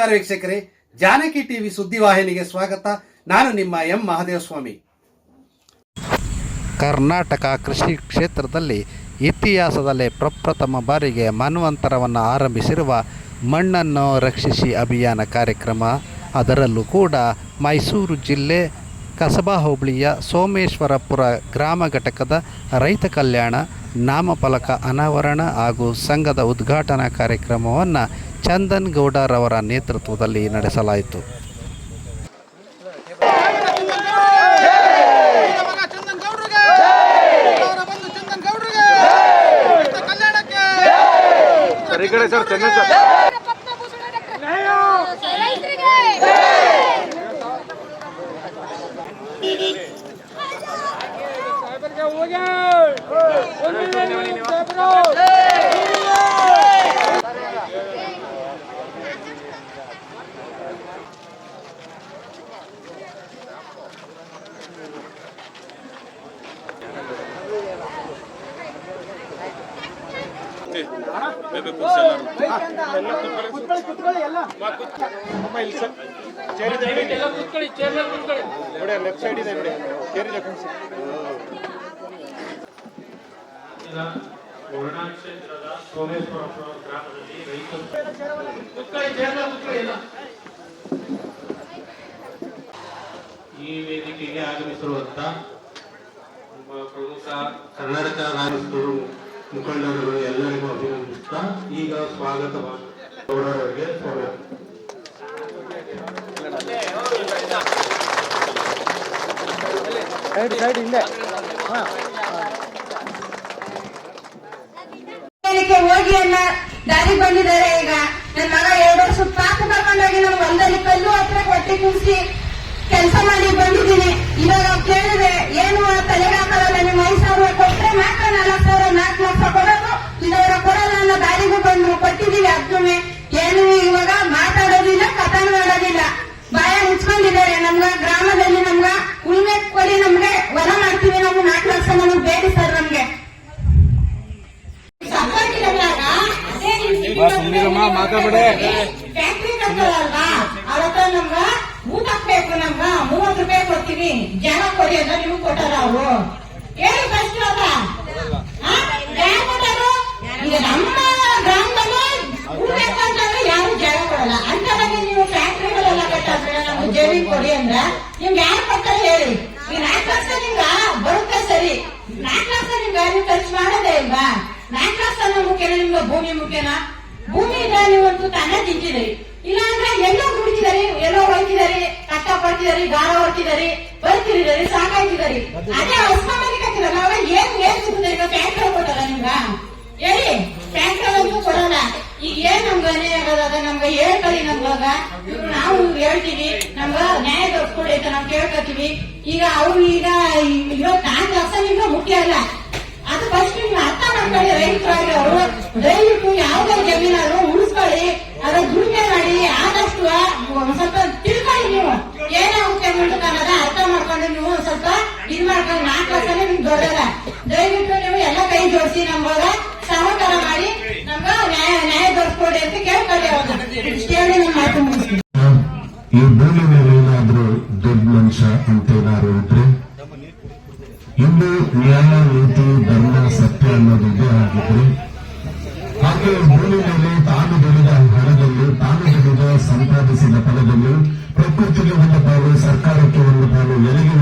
ನಮಸ್ಕಾರ ವೀಕ್ಷಕರೇ. ಜಾನಕಿ ಟಿವಿ ಸುದ್ದಿವಾಹಿನಿಗೆ ಸ್ವಾಗತ. ನಾನು ನಿಮ್ಮ ಎಂ ಮಹದೇವಸ್ವಾಮಿ. ಕರ್ನಾಟಕ ಕೃಷಿ ಕ್ಷೇತ್ರದಲ್ಲಿ ಇತಿಹಾಸದಲ್ಲೇ ಪ್ರಪ್ರಥಮ ಬಾರಿಗೆ ಮನ್ವಂತರವನ್ನು ಆರಂಭಿಸಿರುವ ಮಣ್ಣನ್ನು ರಕ್ಷಿಸಿ ಅಭಿಯಾನ ಕಾರ್ಯಕ್ರಮ. ಅದರಲ್ಲೂ ಕೂಡ ಮೈಸೂರು ಜಿಲ್ಲೆ ಕಸಬಾ ಹೋಬಳಿಯ ಸೋಮೇಶ್ವರಪುರ ಗ್ರಾಮ ಘಟಕದ ರೈತ ಕಲ್ಯಾಣ, ನಾಮಫಲಕ ಅನಾವರಣ ಹಾಗೂ ಸಂಘದ ಉದ್ಘಾಟನಾ ಕಾರ್ಯಕ್ರಮವನ್ನು ಚಂದನ್ ಗೌಡರವರ ನೇತೃತ್ವದಲ್ಲಿ ನಡೆಸಲಾಯಿತು. ವರ್ಣಾ ಕ್ಷೇತ್ರದ ಗ್ರಾಮದಲ್ಲಿ ರೈತರು. ಈ ವೇದಿಕೆಗೆ ಆಗಮಿಸಿರುವಂತ ನಮ್ಮ ಪ್ರಮುಖ ಕರ್ನಾಟಕ ರಾಜ್ಯ ಮುಖಂಡರು ಎಲ್ಲರಿಗೂ ಈಗ ಸ್ವಾಗತ. ಗೌಡರವರಿಗೆ ಸ್ವಾಗತ. ಹೋಗಿ ಅನ್ನ ದಾರಿ ಬಂದಿದ್ದಾರೆ ಈಗ? ನನ್ನ ಮಗ ಎರಡು ವರ್ಷ ಪಾಕ ತಗೊಂಡೋಗಿ ನಾನು ಒಂದಲ್ಲಿ ಕಲ್ಲು ಹತ್ರ ಕೊಟ್ಟಿ ಕುಂಸಿ ಕೆಲಸ ಮಾಡಿ ಬಂದಿದ್ದೀನಿ. ಇವಾಗ ಅವ್ರು ಕೇಳಿದ್ರೆ ಏನು ತಲೆಗಾಕಲ್ಲ ನನಗೆ ನಿಮ್ಮ ಐದು ಸಾವಿರ ಕೊಟ್ರೆ ಮಾತ್ರ ನಾಲ್ಕು ಸಾವಿರ ನಾಲ್ಕು ಲಕ್ಷ ಕೊಡೋದು? ಇದವರ ಕೊಡಲ್ಲ ಅನ್ನೋ ದಾರಿಗೂ ಬಂದ್ರು ಕೊಟ್ಟಿದ್ದೀವಿ ಅದನ್ನು ಏನು ಇವಾಗ ಮಾತಾಡೋದಿಲ್ಲ ಕಥನ ಮಾಡೋದಿಲ್ಲ. ಬಾಯ ಮುಚ್ಕೊಂಡಿದ್ದಾರೆ ನಮ್ಗ ಗ್ರಾಮದಲ್ಲಿ ನಮ್ಗ. ಉಳ್ಮೆ ಕೊಡಿ ನಮ್ಗೆ ಹೊಲ ಮಾಡ್ತೀವಿ ನಾವು ನಾಲ್ಕು ಲಕ್ಷ ನಮಗೆ ಬೇಡಿ ಸರ್ ನಮ್ಗೆ. ಫ್ಯಾಕ್ಟ್ರಿ ಕಟ್ಟೋದಲ್ವಾ ಅವ್ರ ಹತ್ರ ನಮ್ಗ ಊಟ ಹಾಕ್ಬೇಕು ನಮ್ಗ ಮೂವತ್ತು ರೂಪಾಯಿ ಕೊಡ್ತೀವಿ. ಜನ ಕೊಡಿ ಅಂತ ನಿಮ್ಗೆ ಕೊಟ್ಟಾರ ಅವರು. ಹೇಳಿ ಫಸ್ಟ್ ಅದ ಆ? ಯಾರ್ ಕೊಟ್ಟಾರು? ಈಗ ನಮ್ಮ ಗ್ರಾಮದಲ್ಲಿ ಉಳ್ಬೇಕು ಅಂತಂದ್ರೆ ಯಾರು ಜಾಗ ಕೊಡಲ್ಲ. ಅಂತವಾಗಿ ನೀವು ಫ್ಯಾಕ್ಟ್ರಿಗಳೆಲ್ಲ ಕಟ್ಟಾದ್ರೆ ನಮ್ಗೆ ಜಮೀನು ಕೊಡಿ ಅಂದ್ರೆ ನಿಮ್ಗೆ ಯಾರು ಕೊಡ್ತಾರೆ ಹೇಳಿ. ಈ ನಾಲ್ಕು ಲಕ್ಷ ನಿಮ್ಗ ಬರುತ್ತೆ ಸರಿ. ನಾಲ್ಕು ಲಕ್ಷ ನಿಮ್ಗ ನೀವು ಖರ್ಚು ಮಾಡೋದೇ ಇಲ್ವಾ? ನಾಲ್ಕು ಲಕ್ಷ ಮುಖ್ಯನ ನಿಮ್ಗೆ ಭೂಮಿ ಮುಖ್ಯನ ಭೂಮಿ ಇಲ್ಲ ನೀವಂತೂ ತಾನೇ ತಿಂತಿದ್ರಿ ಇಲ್ಲ ಅಂದ್ರೆ ಎಲ್ಲೋ ದುಡಿತಿದಾರಿ ಎಲ್ಲೋ ಹೋಗ್ತಿದಾರಿ ಕಷ್ಟ ಪಡ್ತಿದಾರಿ ಗಾರ ಹೊಡ್ತಿದಾರಿ ಬರ್ತಿರಿದಾರಿ ಸಾಕಾಯ್ತಿದಾರಿ ಅದೇ ಅವಾಗ ಏನ್ ಏನ್ ಸಿಗುತ್ತೆ ಈಗ? ಫ್ಯಾಕ್ಟ್ರಿ ಕೊಟ್ಟಲ್ಲ ನಿಮ್ಗ? ಹೇಳಿ ಅಂತೂ ಕೊಡಲ್ಲ. ಈಗ ಏನ್ ನಮ್ಗ ಅನ್ಯಾಯ ಆಗೋದಾಗ ನಮ್ಗೆ ಹೇಳ್ಕೊಳ್ಳಿ ನಮ್ಗಾಗ. ನಾವು ಹೇಳ್ತೀವಿ, ನಮ್ಗ ನ್ಯಾಯ ದೊಡ್ಕೊಡಿ ಅಂತ ನಾವ್ ಕೇಳ್ಕೊತೀವಿ. ಈಗ ಅವ್ರು ಈಗ ಇರೋ ನಾಲ್ಕು ಲಕ್ಷ ನಿಮ್ಗೆ ಮುಖ್ಯ ಅಲ್ಲ. ಅದು ಫಸ್ಟ್ ನೀವು ಅರ್ಥ ಮಾಡ್ಕೊಳ್ಳಿ ರೈತರಾಗಿ ಅವರು. ದಯವಿಟ್ಟು ಯಾವ್ದೇ ಜಮೀನಾದ್ರು ಉಳಿಸ್ಕೊಳ್ಳಿ. ಅದ್ರ ದುಡಿಮೆ ಮಾಡಿ ಆದಷ್ಟು ಸ್ವಲ್ಪ ತಿಳ್ಕೊಳ್ಳಿ ನೀವು. ಏನಾಗುತ್ತೆ ಮುಂದಕ್ಕೆ ಅನ್ನೋದ ಅರ್ಥ ಮಾಡ್ಕೊಂಡು ನೀವು ಸ್ವಲ್ಪ ಇದ್ ಮಾಡ್ಕೊಂಡು ನಾಲ್ಕು ಲಕ್ಷನೇ ನಿಮ್ಗೆ ದೊಡ್ಡದ. ದಯವಿಟ್ಟು ನೀವು ಎಲ್ಲ ಕೈ ಜೋಡಿಸಿ ನಮ್ಗಾಗ ಸಹಕಾರ ಮಾಡಿ ನಮ್ಗ ನ್ಯಾಯ ನ್ಯಾಯ ದೊರಕೊಡಿ ಅಂತ ಕೇಳ್ಕೊಳ್ಳಿ ನಮ್ಮ ಮಾತು ಈ ಭೂಮಿ ಮೇಲೆ ಏನಾದ್ರೂ ದೊಡ್ಡ ಮನುಷ್ಯ ಅಂತ ಏನಾದ್ರು ಇದ್ರೆ? ಇಂದು ನ್ಯಾಯ, ನೀತಿ, ಧರ್ಮ, ಸತ್ಯ ಅನ್ನೋದು ಇದೇ ಆಗಿದ್ರೆ, ಹಾಗೆ ಭೂಮಿ ಮೇಲೆ ತಾನು ದುಡಿದ ಹಣದಲ್ಲಿ, ತಾನು ದುಡಿದ ಸಂಪಾದಿಸಿದ ಫಲದಲ್ಲಿ ಪ್ರಕೃತಿಗೆ ಒಂದು ಪಾಲು ಸರ್ಕಾರಕ್ಕೆ ಒಂದು ಪಾಲು ಎಲೆಗೆ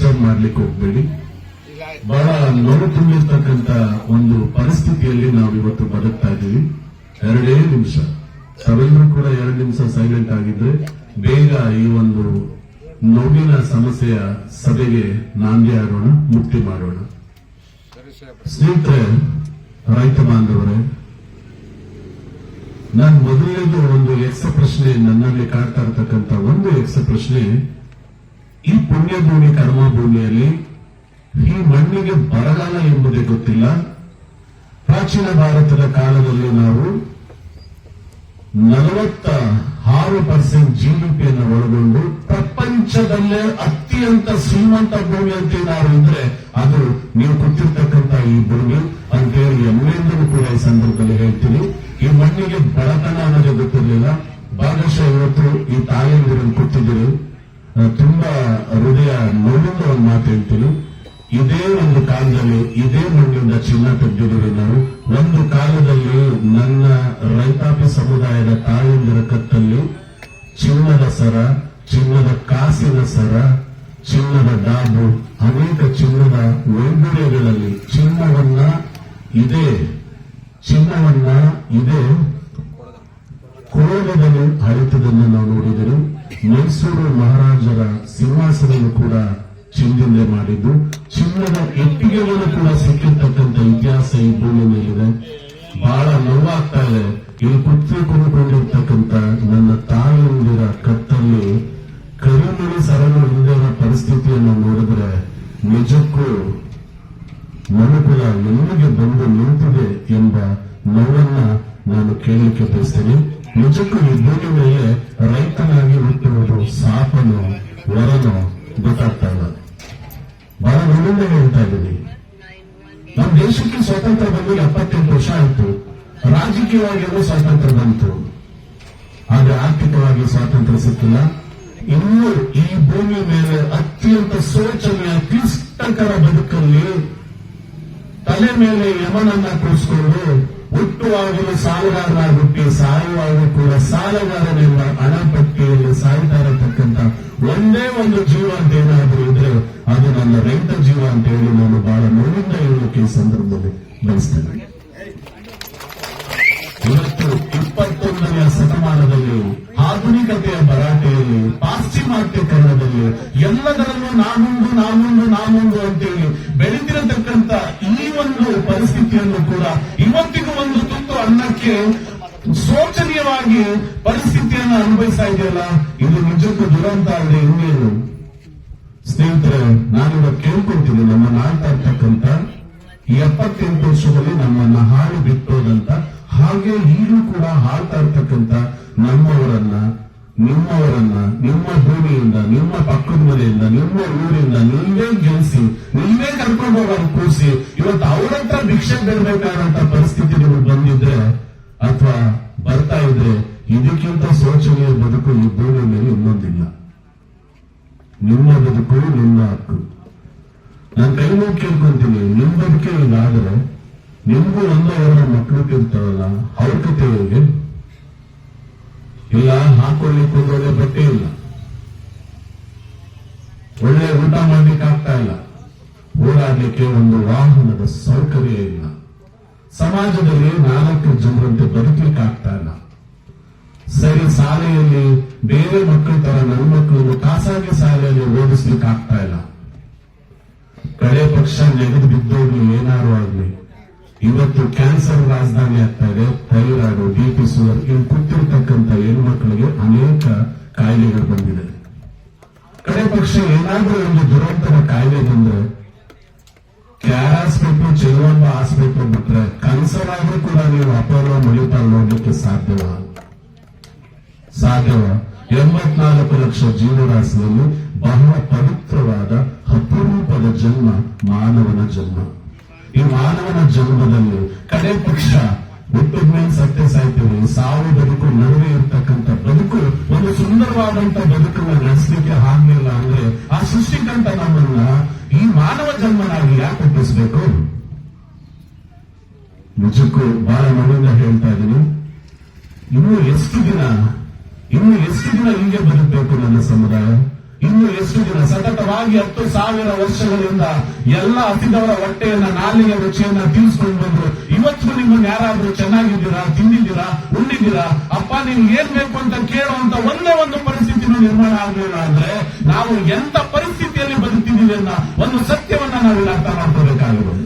ಡಿಸ್ಟರ್ಬ್ ಮಾಡ್ಲಿಕ್ಕೆ ಹೋಗ್ಬೇಡಿ. ಬಹಳ ನೋವು ತುಂಬಿರ್ತಕ್ಕಂತ ಒಂದು ಪರಿಸ್ಥಿತಿಯಲ್ಲಿ ನಾವು ಇವತ್ತು ಬದುಕ್ತಾ ಇದ್ದೀವಿ. ಎರಡೇ ನಿಮಿಷ. ತಾವೆಲ್ಲರೂ ಕೂಡ ಎರಡು ನಿಮಿಷ ಸೈಲೆಂಟ್ ಆಗಿದ್ರೆ ಬೇಗ ಈ ಒಂದು ನೋವಿನ ಸಮಸ್ಯೆಯ ಸಭೆಗೆ ನಾಂದಿ ಆಗೋಣ ಮುಕ್ತಿ ಮಾಡೋಣ. ಸ್ನೇಹಿತರೆ, ರೈತ ಬಾಂಧವರೇ, ನಾನು ಮೊದಲನೇದು ಒಂದು ಯಕ್ಷ ಪ್ರಶ್ನೆ ನನ್ನಲ್ಲಿ ಕಾಡ್ತಾ ಇರ್ತಕ್ಕಂಥ ಒಂದು ಯಕ್ಷ ಪ್ರಶ್ನೆ ಈ ಪುಣ್ಯ ಭೂಮಿ ಈ ಮಣ್ಣಿಗೆ ಬರಗಾಲ ಎಂಬುದೇ ಗೊತ್ತಿಲ್ಲ. ಪ್ರಾಚೀನ ಭಾರತದ ಕಾಲದಲ್ಲಿ ನಾವು ನಲವತ್ತ ಆರು ಪರ್ಸೆಂಟ್ ಜಿಡಿಪಿಯನ್ನು ಒಳಗೊಂಡು ಪ್ರಪಂಚದಲ್ಲೇ ಅತ್ಯಂತ ಶ್ರೀಮಂತ ಭೂಮಿ ಅಂತ ಏನಾದ್ರು ಅದು ನೀವು ಕೊಟ್ಟಿರ್ತಕ್ಕಂಥ ಈ ಭೂಮಿ ಅಂತೇಳಿ ಎಲ್ಲರಿಂದಲೂ ಕೂಡ ಈ ಸಂದರ್ಭದಲ್ಲಿ ಹೇಳ್ತೀನಿ. ಈ ಮಣ್ಣಿಗೆ ಬಡತನ ಅನ್ನೋದೇ ಗೊತ್ತಿರಲಿಲ್ಲ. ಭಾಗಶಃ ಇವತ್ತು ಈ ತಾಯಂದಿರನ್ನು ಕೊಟ್ಟಿದ್ದೀರಿ. ತುಂಬಾ ಹೃದಯ ನೋವಿಂದ ಒಂದು ಮಾತು ಹೇಳ್ತೀನಿ. ಇದೇ ಒಂದು ಕಾಲದಲ್ಲಿ, ಇದೇ ಮಣ್ಣಿಂದ ಚಿನ್ನ ತೆಗೆದಿರೋದು ನಾವು ಒಂದು ಕಾಲದಲ್ಲಿ ನನ್ನ ರೈತಾಪಿ ಸಮುದಾಯದ ತಾಯಂದಿರ ಕತ್ತಲ್ಲಿ ಚಿನ್ನದ ಸರ, ಚಿನ್ನದ ಕಾಸಿನ ಸರ, ಚಿನ್ನದ ಡಾಬು, ಅನೇಕ ಚಿನ್ನದ ವೈಭವ್ಯಗಳಲ್ಲಿ ಚಿನ್ನವನ್ನ ಇದೇ, ಚಿನ್ನವನ್ನ ಇದೆ. ಕೋಲದಲ್ಲಿ ಅಳಿತದನ್ನು ನಾವು ನೋಡಿದರು ಮೈಸೂರು ಮಹಾರಾಜರ ಸಿಂಹಾಸನವನ್ನು ಕೂಡ ಚಿನ್ನದಿಂದ ಮಾಡಿದ್ದು, ಚಿನ್ನದ ಇಟ್ಟಿಗೆಗಳು ಕೂಡ ಸಿಕ್ಕಿರ್ತಕ್ಕಂಥ ಇತಿಹಾಸ ಈ ಭೂಮಿ ಮೇಲಿದೆ ಬಹಳ ನೋವಾಗ್ತಾ ಇದೆ. ಇಲ್ಲಿ ಕುತ್ತಿಗೆ ಹುಟ್ಟುವಾಗಲೂ ಸಾಲುಗಾರರಾಗುತ್ತೆ ಸಾಯುವಾಗಲೂ ಸಾಯುವಾಗ ಕೂಡ ಸಾಲಗಾರನೆಂಬ ಹಣಪಟ್ಟಿಯಲ್ಲಿ ಸಾಯ್ತಾ ಇರತಕ್ಕಂತ ಒಂದೇ ಒಂದು ಜೀವ ಅಂತ ಏನಾದ್ರೂ ಇದ್ರೆ ಅದು ನನ್ನ ರೈತ ಜೀವ ಅಂತ ಹೇಳಿ ನಾನು ಬಹಳ ನೋವಿಂದ ಹೇಳಲಿಕ್ಕೆ ಈ ಸಂದರ್ಭದಲ್ಲಿ ಬಯಸ್ತೇನೆ. ಇವತ್ತು ಇಪ್ಪತ್ತೊಂದನೆಯ ಶತಮಾನದಲ್ಲಿ, ಆಧುನಿಕತೆಯ ಭರಾಟೆಯಲ್ಲಿ ಪಾಶ್ಚಿಮಾತ್ಯಕರಣದಲ್ಲಿ ಎಲ್ಲದರಲ್ಲೂ ನಾನೊಂದು ನಾನೊಂದು ನಾನೊಂದು ಅಂತೇಳಿ ಬೆಳೆದಿರತಕ್ಕಂತ ಈ ಒಂದು ಪರಿಸ್ಥಿತಿಯನ್ನು ಕೂಡ ಇವತ್ತಿಗೂ ಒಂದು ಅನ್ನಕ್ಕೆ ಶೋಚನೀಯವಾಗಿ ಪರಿಸ್ಥಿತಿಯನ್ನು ಅನುಭವಿಸ್ತಾ ಇದೆಯಲ್ಲ, ಇದು ನಿಜಕ್ಕೂ ದುರಂತ ಅಂದ್ರೆ ಇನ್ನೇನು ಸ್ನೇಹಿತರೆ ನಾನಿವ ಕೇಳ್ಕೊಂತೀನಿ ನಮ್ಮನ್ನ ಆಳ್ತಾ ಇರ್ತಕ್ಕಂಥ ಎಪ್ಪತ್ತೆಂಟು ವರ್ಷದಲ್ಲಿ ನಮ್ಮನ್ನ ಹಾಳು ಬಿಟ್ಟೋದಂತ, ಹಾಗೆ ಈಗಲೂ ಕೂಡ ಹಾಳ್ತಾ ಇರ್ತಕ್ಕಂಥ ನಮ್ಮವರನ್ನ, ನಿಮ್ಮವರನ್ನ, ನಿಮ್ಮ ಭೂಮಿಯಿಂದ, ನಿಮ್ಮ ಪಕ್ಕದ ಮನೆಯಿಂದ, ನಿಮ್ಮ ಊರಿಂದ ನೀವೇ ಗೆಲ್ಸಿ ನೀವೇ ಕರ್ಕೊಂಡು ಹೋಗೋದು ಕೂಸಿ ಇವತ್ತು ಅವರಂತ ಭಿಕ್ಷೆ ಬೇಡಬೇಕಾದಂತ ಪರಿಸ್ಥಿತಿ ಅಥವಾ ಬರ್ತಾ ಇದ್ರೆ ಇದಕ್ಕಿಂತ ಶೋಚನೀಯ ಬದುಕು ಈ ಭೂಮಿ ಮೇಲೆ ಇನ್ನೊಂದಿಲ್ಲ. ನಿಮ್ಮ ಬದುಕು ನಿಮ್ಮ ಹಕ್ಕು. ನಾನು ಕೈ ನೋಡಿ ಕೇಳ್ಕೊಂತೀನಿ. ನಿಮ್ ಬದುಕೆ ಇದಾದ್ರೆ ನಿಮ್ಗೂ ಒಂದವರ ಮಕ್ಕಳು ಕೇಳ್ತಾರಲ್ಲ ಅವ್ರ ಕತೆ ಹೇಗೆ? ಇಲ್ಲ ಹಾಕೊಳ್ಳಿಕ್ಕೆ ಒಂದು ಒಳ್ಳೆ ಬಟ್ಟೆ ಇಲ್ಲ. ಒಳ್ಳೆ ಊಟ ಮಾಡ್ಲಿಕ್ಕೆ ಆಗ್ತಾ ಇಲ್ಲ. ಓಡಾಡ್ಲಿಕ್ಕೆ ಒಂದು ವಾಹನದ ಸೌಕರ್ಯ ಇಲ್ಲ. ಸಮಾಜದಲ್ಲಿ ನಾಲ್ಕು ಜನರಂತೆ ಬದುಕಲಿಕ್ಕಾಗ್ತಾ ಇಲ್ಲ ಸರಿ, ಶಾಲೆಯಲ್ಲಿ ಬೇರೆ ಮಕ್ಕಳ ತರ ನನ್ನ ಮಕ್ಕಳನ್ನು ಖಾಸಗಿ ಶಾಲೆಯಲ್ಲಿ ಓದಿಸ್ಲಿಕ್ಕೆ ಆಗ್ತಾ ಇಲ್ಲ ಕಡೆ ಪಕ್ಷ ನೆಗೆದು ಬಿದ್ದೋಗ್ಲಿ ಏನಾರು ಆಗ್ಲಿ. ಇವತ್ತು ಕ್ಯಾನ್ಸರ್ ರಾಜಧಾನಿ ಆಗ್ತಾ ಇದೆ. ಥೈರಾಯ್ಡ್, ಬಿ ಪಿ ಶುಗರ್ ಇವು ಕೂತಿರ್ತಕ್ಕಂಥ ಹೆಣ್ಮಕ್ಳಿಗೆ ಅನೇಕ ಕಾಯಿಲೆಗಳು ಬಂದಿದೆ. ಕಡೆ ಪಕ್ಷ ಏನಾದ್ರೂ ಒಂದು ದುರಂತದ ಕಾಯಿಲೆ ಬಂದ್ರೆ ಆಸ್ಪತ್ರೆ ಚೆಲುವಂಬ ಆಸ್ಪತ್ರೆ ಬಿಟ್ರೆ ಕನ್ಸರಾದ್ರೂ ಕೂಡ ನೀವು ಅಪೋಲೋ ಮಣಿಪಾಲ್ ನೋಡ್ಲಿಕ್ಕೆ ಸಾಧ್ಯವ? ಸಾಧ್ಯವ? ಎಂಬತ್ನಾಲ್ಕು ಲಕ್ಷ ಜೀವರಾಶಿಯಲ್ಲಿ ಬಹಳ ಪವಿತ್ರವಾದ ಅಪರೂಪದ ಜನ್ಮ ಮಾನವನ ಜನ್ಮ. ಈ ಮಾನವನ ಜನ್ಮದಲ್ಲಿ ಕಡೆ ಪಕ್ಷ ಹುಟ್ಟಿದ ಸತ್ಯ ಸಾಯ್ತೀವಿ ಸಾವು ಬದುಕು, ನಡುವೆ ಇರ್ತಕ್ಕಂಥ ಬದುಕು, ಒಂದು ಸುಂದರವಾದಂತ ಬದುಕನ್ನು ನಡೆಸಲಿಕ್ಕೆ ಜನ್ಮನಾಗಿ ಯಾಕೆ ಒಪ್ಪಿಸಬೇಕು? ನಿಜಕ್ಕೂ ಬಹಳ ನೋವಿಂದ ಹೇಳ್ತಾ ಇದ್ದೀನಿ. ಇನ್ನು ಎಷ್ಟು ದಿನ, ಇನ್ನು ಎಷ್ಟು ದಿನ ಹಿಂಗೆ ಬದುಕಬೇಕು ನನ್ನ ಸಮುದಾಯ? ಇನ್ನು ಎಷ್ಟು ದಿನ ಸತತವಾಗಿ ಹತ್ತು ಸಾವಿರ ವರ್ಷಗಳಿಂದ ಎಲ್ಲ ಅತಿದವರ ಹೊಟ್ಟೆಯನ್ನ, ನಾಲಿಗೆ ರುಚಿಯನ್ನ ತೀರಿಸ್ಕೊಂಡು ಬಂದ್ರು ಇವತ್ತು ನಿಮ್ಮನ್ನು ಯಾರಾದ್ರೂ ಚೆನ್ನಾಗಿದ್ದೀರಾ, ತಿಂದಿದ್ದೀರಾ, ಉಂಡಿದ್ದೀರಾ? ಅಪ್ಪ ನಿಮ್ಗೆ ಏನ್ ಬೇಕು ಅಂತ ಕೇಳುವಂತ ಒಂದೇ ಒಂದು ಪರಿಸ್ಥಿತಿನೂ ನಿರ್ಮಾಣ ಆಗಲಿಲ್ಲ ಅಂದ್ರೆ ನಾವು ಎಂತ ಪರಿಸ್ಥಿತಿಯಲ್ಲಿ ಬದುಕ್ತಿದ್ದೀವಿ ಅನ್ನೋ ಒಂದು ಸತ್ಯವನ್ನ ನಾವಿಲ್ಲಿ ಅರ್ಥ ಮಾಡ್ಕೋಬೇಕಾಗಿರೋದು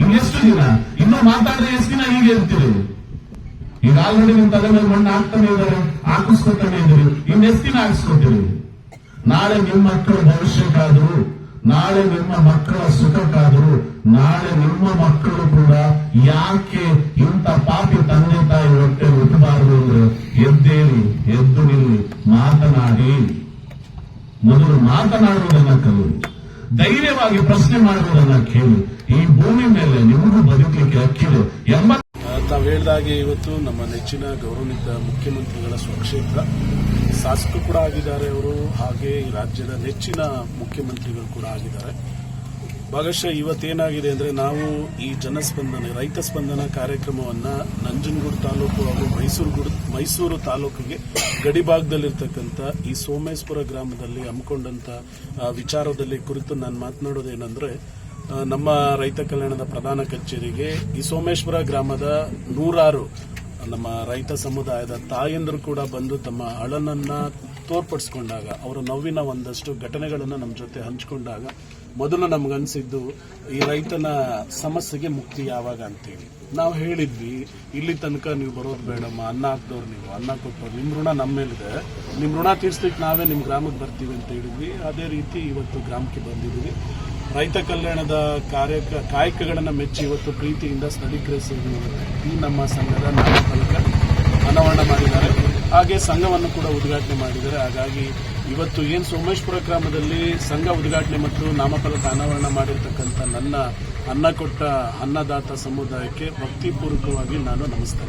ಇನ್ನು ಎಷ್ಟು ದಿನ? ಇನ್ನೂ ಮಾತಾಡಿದ್ರೆ ಎಷ್ಟು ದಿನ ಹೀಗೆ ಇರ್ತೀರಿ ಈಗ ಆಲ್ರೆಡಿ ನಿಮ್ಮ ತಲೆ ಮೇಲೆ ಮಣ್ಣು ಹಾಕ್ತಾನೆ ಇದ್ದಾರೆ, ಹಾಕಿಸ್ಕೊತಾನೆ ಇದ್ದೀರಿ. ಇನ್ನೆಷ್ಟು ದಿನ ಹಾಕಿಸ್ಕೊತೀರಿ? ನಾಳೆ ನಿಮ್ಮ ಮಕ್ಕಳ ಭವಿಷ್ಯಕ್ಕಾದರೂ, ನಾಳೆ ನಿಮ್ಮ ಮಕ್ಕಳ ಸುಖಕ್ಕಾದರೂ, ನಾಳೆ ನಿಮ್ಮ ಮಕ್ಕಳು ಕೂಡ ಯಾಕೆ ಇಂಥ ಪಾಪಿ ತಂದೆ ತಾಯಿ ಹೊಟ್ಟೆ ಹುಟ್ಟಬಾರದು ಅಂದ್ರೆ ಎದ್ದೇಳಿ, ಎದ್ದು ನಿಲ್ಲಿ, ಮಾತನಾಡಿ. ಮೊದಲು ಮಾತನಾಡುವುದನ್ನ ಕಲು ಧೈರ್ಯವಾಗಿ ಪ್ರಶ್ನೆ ಮಾಡುವುದನ್ನ ಕೇಳಿ. ಈ ಭೂಮಿ ಮೇಲೆ ನಿಮಗೂ ಬದುಕಲಿಕ್ಕೆ ಹಕ್ಕಿದೆ ಎಂಬ ತಾವು ಹೇಳಿದಾಗೆ ಇವತ್ತು ನಮ್ಮ ನೆಚ್ಚಿನ ಗೌರವಿತ ಮುಖ್ಯಮಂತ್ರಿಗಳ ಸ್ವಕ್ಷೇತ್ರ. ಶಾಸಕರು ಕೂಡ ಆಗಿದ್ದಾರೆ ಅವರು, ಹಾಗೆ ರಾಜ್ಯದ ನೆಚ್ಚಿನ ಮುಖ್ಯಮಂತ್ರಿಗಳು ಕೂಡ ಆಗಿದ್ದಾರೆ. ಭಾಗಶಃ ಇವತ್ತೇನಾಗಿದೆ ಅಂದ್ರೆ ನಾವು ಈ ಜನಸ್ಪಂದನೆ, ರೈತ ಸ್ಪಂದನ ಕಾರ್ಯಕ್ರಮವನ್ನ ನಂಜನಗೂಡು ತಾಲೂಕು ಹಾಗೂ ಮೈಸೂರು ಗುಡ್- ಮೈಸೂರು ತಾಲೂಕಿಗೆ ಗಡಿಭಾಗದಲ್ಲಿರ್ತಕ್ಕಂಥ ಈ ಸೋಮೇಶ್ವರ ಗ್ರಾಮದಲ್ಲಿ ಹಮ್ಮಿಕೊಂಡಂಥ ವಿಚಾರದಲ್ಲಿ ಕುರಿತು ನಾನು ಮಾತನಾಡೋದೇನೆಂದರೆ ನಮ್ಮ ರೈತ ಕಲ್ಯಾಣದ ಪ್ರಧಾನ ಕಚೇರಿಗೆ ಈ ಸೋಮೇಶ್ವರ ಗ್ರಾಮದ ನೂರಾರು ನಮ್ಮ ರೈತ ಸಮುದಾಯದ ತಾಯಂದರು ಕೂಡ ಬಂದು ತಮ್ಮ ಅಳನನ್ನ ತೋರ್ಪಡಿಸ್ಕೊಂಡಾಗ, ಅವರ ನೋವಿನ ಒಂದಷ್ಟು ಘಟನೆಗಳನ್ನು ನಮ್ಮ ಜೊತೆ ಹಂಚಿಕೊಂಡಾಗ ಮೊದಲು ನಮಗನ್ಸಿದ್ದು ಈ ರೈತನ ಸಮಸ್ಯೆಗೆ ಮುಕ್ತಿ ಯಾವಾಗ ಅಂತೇಳಿ. ನಾವು ಹೇಳಿದ್ವಿ, ಇಲ್ಲಿ ತನಕ ನೀವು ಬರೋದು ಬೇಡಮ್ಮ, ಅನ್ನ ಹಾಕ್ದವ್ರು ನೀವು, ಅನ್ನ ಕೊಟ್ಟವ್ರು ನಿಮ್ಮ ಋಣ ನಮ್ಮ ಮೇಲಿದೆ. ನಿಮ್ಮ ಋಣ ತೀರ್ಸ್ಲಿಕ್ಕೆ ನಾವೇ ನಿಮ್ಮ ಗ್ರಾಮಕ್ಕೆ ಬರ್ತೀವಿ ಅಂತ ಹೇಳಿದ್ವಿ. ಅದೇ ರೀತಿ ಇವತ್ತು ಗ್ರಾಮಕ್ಕೆ ಬಂದಿದ್ದೀವಿ. ರೈತ ಕಲ್ಯಾಣದ ಕಾರ್ಯ, ಕಾಯಕಗಳನ್ನು ಮೆಚ್ಚಿ ಇವತ್ತು ಪ್ರೀತಿಯಿಂದ ಸ್ಥಳೀಕರಿಸಿ ಈ ನಮ್ಮ ಸಂಘದ ನಾಮಫಲಕ ಅನಾವರಣ ಮಾಡಿದ್ದಾರೆ. ಹಾಗೆ ಸಂಘವನ್ನು ಕೂಡ ಉದ್ಘಾಟನೆ ಮಾಡಿದ್ದಾರೆ. ಹಾಗಾಗಿ ಇವತ್ತು ಏನು ಸೋಮೇಶ್ವರ ಗ್ರಾಮದಲ್ಲಿ ಸಂಘ ಉದ್ಘಾಟನೆ ಮತ್ತು ನಾಮಫಲಕ ಅನಾವರಣ ಮಾಡಿರ್ತಕ್ಕಂಥ ನನ್ನ ಅನ್ನ ಕೊಟ್ಟ ಅನ್ನದಾತ ಸಮುದಾಯಕ್ಕೆ ಭಕ್ತಿಪೂರ್ವಕವಾಗಿ ನಾನು ನಮಸ್ಕಾರ.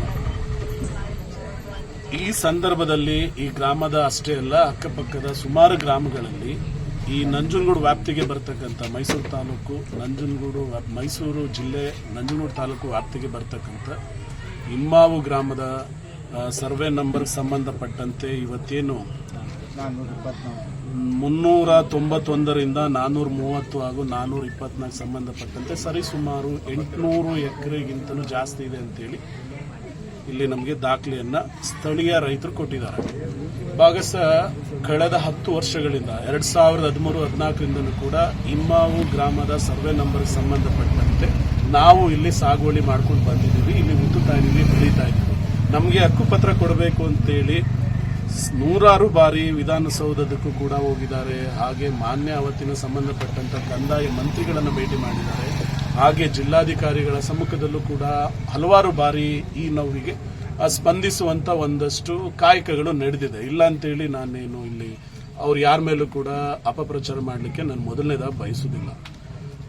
ಈ ಸಂದರ್ಭದಲ್ಲಿ ಈ ಗ್ರಾಮದ ಅಷ್ಟೇ ಅಲ್ಲ, ಅಕ್ಕಪಕ್ಕದ ಸುಮಾರು ಗ್ರಾಮಗಳಲ್ಲಿ ಈ ನಂಜನಗೂಡು ವ್ಯಾಪ್ತಿಗೆ ಬರ್ತಕ್ಕಂಥ ಮೈಸೂರು ತಾಲೂಕು, ನಂಜನಗೂಡು ಮೈಸೂರು ಜಿಲ್ಲೆ, ನಂಜನಗೂಡು ತಾಲೂಕು ವ್ಯಾಪ್ತಿಗೆ ಬರ್ತಕ್ಕಂಥ ಇಮ್ಮಾವು ಗ್ರಾಮದ ಸರ್ವೆ ನಂಬರ್ ಸಂಬಂಧಪಟ್ಟಂತೆ ಇವತ್ತೇನು ಮುನ್ನೂರ ತೊಂಬತ್ತೊಂದರಿಂದ ನಾನ್ನೂರ ಮೂವತ್ತು ಹಾಗೂ ನಾನ್ನೂರ ಇಪ್ಪತ್ನಾಲ್ಕು ಸಂಬಂಧಪಟ್ಟಂತೆ ಸರಿಸುಮಾರು ಎಂಟುನೂರು ಎಕರೆಗಿಂತಲೂ ಜಾಸ್ತಿ ಇದೆ ಅಂತೇಳಿ ಇಲ್ಲಿ ನಮಗೆ ದಾಖಲೆಯನ್ನ ಸ್ಥಳೀಯ ರೈತರು ಕೊಟ್ಟಿದ್ದಾರೆ. ಭಾಗಸ ಕಳೆದ ಹತ್ತು ವರ್ಷಗಳಿಂದ ಎರಡು ಸಾವಿರದ ಹದಿಮೂರು, ಹದಿನಾಲ್ಕರಿಂದಲೂ ಕೂಡ ಇಮ್ಮಾವು ಗ್ರಾಮದ ಸರ್ವೆ ನಂಬರ್ ಸಂಬಂಧಪಟ್ಟಂತೆ ನಾವು ಇಲ್ಲಿ ಸಾಗುವಳಿ ಮಾಡ್ಕೊಂಡು ಬಂದಿದ್ದೀವಿ. ಇಲ್ಲಿ ಉತ್ತುತ್ತಾ ಇದ್ದೀವಿ, ಬೆಳೀತಾ ಇದ್ದೀವಿ. ನಮಗೆ ಹಕ್ಕುಪತ್ರ ಕೊಡಬೇಕು ಅಂತೇಳಿ ನೂರಾರು ಬಾರಿ ವಿಧಾನಸೌಧದಕ್ಕೂ ಕೂಡ ಹೋಗಿದ್ದಾರೆ. ಹಾಗೆ ಮಾನ್ಯ ಅವತ್ತಿನ ಸಂಬಂಧಪಟ್ಟಂತ ಕಂದಾಯ ಮಂತ್ರಿಗಳನ್ನು ಭೇಟಿ ಮಾಡಿದ್ದಾರೆ. ಹಾಗೆ ಜಿಲ್ಲಾಧಿಕಾರಿಗಳ ಸಮ್ಮುಖದಲ್ಲೂ ಕೂಡ ಹಲವಾರು ಬಾರಿ ಈ ನೋವಿಗೆ ಆ, ಸ್ಪಂದಿಸುವಂತ ಒಂದಷ್ಟು ಕಾಯಕಗಳು ನಡೆದಿದೆ. ಇಲ್ಲ ಅಂತೇಳಿ ನಾನೇನು ಇಲ್ಲಿ ಅವ್ರು ಯಾರ ಮೇಲೂ ಕೂಡ ಅಪಪ್ರಚಾರ ಮಾಡಲಿಕ್ಕೆ ನಾನು ಮೊದಲನೇದಾಗಿ ಬಯಸುವುದಿಲ್ಲ.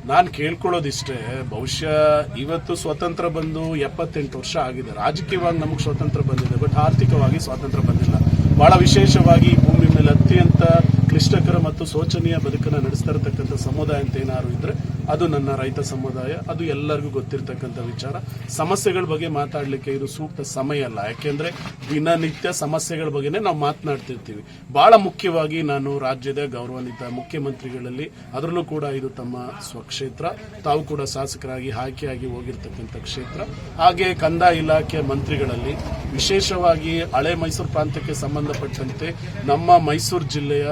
ನಾನು ಕೇಳ್ಕೊಳ್ಳೋದಿಷ್ಟೇ ಬಹುಶಃ ಇವತ್ತು ಸ್ವತಂತ್ರ ಬಂದು ಎಪ್ಪತ್ತೆಂಟು ವರ್ಷ ಆಗಿದೆ. ರಾಜಕೀಯವಾಗಿ ನಮಗೆ ಸ್ವತಂತ್ರ ಬಂದಿದೆ ಬಟ್ ಆರ್ಥಿಕವಾಗಿ ಸ್ವಾತಂತ್ರ್ಯ ಬಂದಿಲ್ಲ. ಬಹಳ ವಿಶೇಷವಾಗಿ ಭೂಮಿ ಮೇಲೆ ಅತ್ಯಂತ ಕ್ಲಿಷ್ಟಕರ ಮತ್ತು ಶೋಚನೀಯ ಬದುಕನ್ನು ನಡೆಸ್ತಾ ಇರತಕ್ಕಂಥ ಸಮುದಾಯ ಅಂತ ಏನಾದ್ರು ಇದ್ರೆ ಅದು ನನ್ನ ರೈತ ಸಮುದಾಯ, ಅದು ಎಲ್ಲರಿಗೂ ಗೊತ್ತಿರತಕ್ಕಂಥ ವಿಚಾರ. ಸಮಸ್ಯೆಗಳ ಬಗ್ಗೆ ಮಾತಾಡಲಿಕ್ಕೆ ಇದು ಸೂಕ್ತ ಸಮಯ ಅಲ್ಲ. ಯಾಕೆಂದ್ರೆ ದಿನನಿತ್ಯ ಸಮಸ್ಯೆಗಳ ಬಗ್ಗೆನೇ ನಾವು ಮಾತನಾಡ್ತಿರ್ತೀವಿ. ಬಹಳ ಮುಖ್ಯವಾಗಿ ನಾನು ರಾಜ್ಯದ ಗೌರವಾನ್ವಿತ ಮುಖ್ಯಮಂತ್ರಿಗಳಲ್ಲಿ, ಅದರಲ್ಲೂ ಕೂಡ ಇದು ತಮ್ಮ ಸ್ವಕ್ಷೇತ್ರ, ತಾವು ಕೂಡ ಶಾಸಕರಾಗಿ ಆಯ್ಕೆಯಾಗಿ ಹೋಗಿರ್ತಕ್ಕಂಥ ಕ್ಷೇತ್ರ. ಹಾಗೆ ಕಂದಾಯ ಇಲಾಖೆ ಮಂತ್ರಿಗಳಲ್ಲಿ ವಿಶೇಷವಾಗಿ ಹಳೆ ಮೈಸೂರು ಪ್ರಾಂತ್ಯಕ್ಕೆ ಸಂಬಂಧಪಟ್ಟಂತೆ ನಮ್ಮ ಮೈಸೂರು ಜಿಲ್ಲೆಯ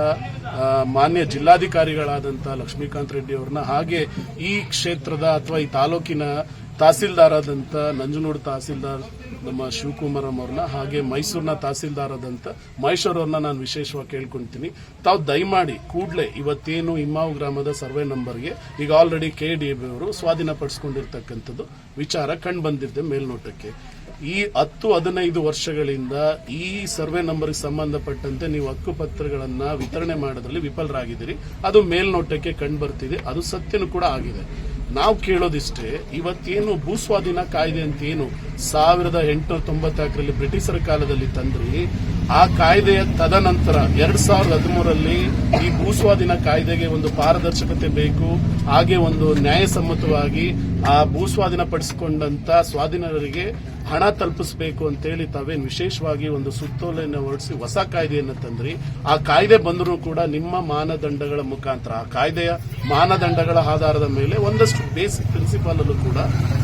ಮಾನ್ಯ ಜಿಲ್ಲಾಧಿಕಾರಿಗಳಾದಂಥ ಲಕ್ಷ್ಮೀಕಾಂತ್ ರೆಡ್ಡಿ ಅವ್ರನ್ನ ಹಾಗೆ ಈ ಕ್ಷೇತ್ರದ ಅಥವಾ ಈ ತಾಲೂಕಿನ ತಹಸೀಲ್ದಾರ್ ಆದಂತ ನಂಜನಗೂಡು ತಹಸೀಲ್ದಾರ್ ನಮ್ಮ ಶಿವಕುಮಾರಂ ಅವ್ರನ್ನ ಹಾಗೆ ಮೈಸೂರಿನ ತಹಸೀಲ್ದಾರ್ ಆದಂತ ಮಹೇಶ್ ಅವ್ರನ್ನ ನಾನು ವಿಶೇಷವಾಗಿ ಕೇಳ್ಕೊಂತೀನಿ. ತಾವು ದಯಮಾಡಿ ಕೂಡಲೇ ಇವತ್ತೇನು ಇಮ್ಮಾವು ಗ್ರಾಮದ ಸರ್ವೆ ನಂಬರ್ಗೆ ಈಗ ಆಲ್ರೆಡಿ ಕೆ ಡಿ ಅವರು ಸ್ವಾಧೀನಪಡಿಸಿಕೊಂಡಿರ್ತಕ್ಕಂಥದ್ದು ವಿಚಾರ ಕಂಡು ಬಂದಿದ್ದೆ ಮೇಲ್ನೋಟಕ್ಕೆ. ಈ ಹತ್ತು ಹದಿನೈದು ವರ್ಷಗಳಿಂದ ಈ ಸರ್ವೆ ನಂಬರ್ಗೆ ಸಂಬಂಧಪಟ್ಟಂತೆ ನೀವು ಹಕ್ಕುಪತ್ರಗಳನ್ನು ವಿತರಣೆ ಮಾಡೋದ್ರಲ್ಲಿ ವಿಫಲರಾಗಿದ್ದೀರಿ. ಅದು ಮೇಲ್ನೋಟಕ್ಕೆ ಕಂಡು ಬರ್ತಿದೆ. ಅದು ಸತ್ಯನೂ ಕೂಡ ಆಗಿದೆ. ನಾವು ಕೇಳೋದಿಷ್ಟೇ, ಇವತ್ತೇನು ಭೂಸ್ವಾಧೀನ ಕಾಯ್ದೆ ಅಂತ ಏನು ಸಾವಿರದ ಎಂಟುನೂರ ತೊಂಬತ್ತಾಕರಲ್ಲಿ ಬ್ರಿಟಿಷರ ಕಾಲದಲ್ಲಿ ತಂದ್ರಿ. ಆ ಕಾಯ್ದೆಯ ತದನಂತರ ಎರಡ್ ಸಾವಿರದ ಹದಿಮೂರರಲ್ಲಿ ಈ ಭೂಸ್ವಾಧೀನ ಕಾಯ್ದೆಗೆ ಒಂದು ಪಾರದರ್ಶಕತೆ ಬೇಕು, ಹಾಗೆ ಒಂದು ನ್ಯಾಯಸಮ್ಮತವಾಗಿ ಆ ಭೂಸ್ವಾಧೀನ ಪಡಿಸಿಕೊಂಡಂತ ಸ್ವಾಧೀನರಿಗೆ ಹಣ ತಲುಪಿಸಬೇಕು ಅಂತೇಳಿ ತಾವೇನು ವಿಶೇಷವಾಗಿ ಒಂದು ಸುತ್ತೋಲೆಯನ್ನು ಹೊರಡಿಸಿ ಹೊಸ ಕಾಯ್ದೆಯನ್ನು ತಂದ್ರಿ. ಆ ಕಾಯ್ದೆ ಬಂದರೂ ಕೂಡ ನಿಮ್ಮ ಮಾನದಂಡಗಳ ಮುಖಾಂತರ, ಆ ಕಾಯ್ದೆಯ ಮಾನದಂಡಗಳ ಆಧಾರದ ಮೇಲೆ ಒಂದಷ್ಟು ಬೇಸಿಕ್ ಪ್ರಿನ್ಸಿಪಾಲ್ ಅಲ್ಲೂ ಕೂಡ